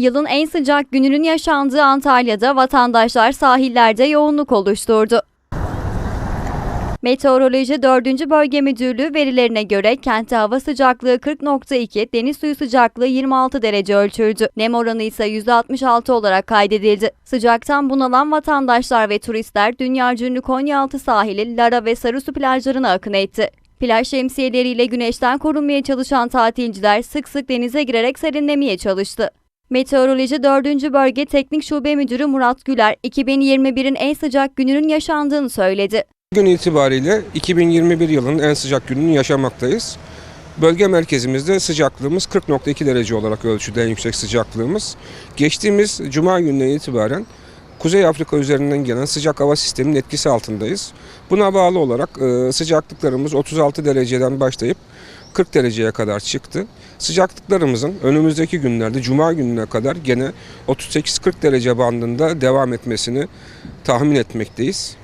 Yılın en sıcak gününün yaşandığı Antalya'da vatandaşlar sahillerde yoğunluk oluşturdu. Meteoroloji 4. Bölge Müdürlüğü verilerine göre kentte hava sıcaklığı 40.2, deniz suyu sıcaklığı 26 derece ölçüldü. Nem oranı ise %66 olarak kaydedildi. Sıcaktan bunalan vatandaşlar ve turistler dünyaca ünlü Konyaaltı sahili, Lara ve Sarısu plajlarına akın etti. Plaj şemsiyeleriyle güneşten korunmaya çalışan tatilciler sık sık denize girerek serinlemeye çalıştı. Meteoroloji 4. Bölge Teknik Şube Müdürü Murat Güler, 2021'in en sıcak gününün yaşandığını söyledi. Gün itibariyle 2021 yılının en sıcak gününü yaşamaktayız. Bölge merkezimizde sıcaklığımız 40.2 derece olarak ölçüde en yüksek sıcaklığımız. Geçtiğimiz cuma gününe itibaren Kuzey Afrika üzerinden gelen sıcak hava sisteminin etkisi altındayız. Buna bağlı olarak e, sıcaklıklarımız 36 dereceden başlayıp 40 dereceye kadar çıktı. Sıcaklıklarımızın önümüzdeki günlerde cuma gününe kadar gene 38-40 derece bandında devam etmesini tahmin etmekteyiz.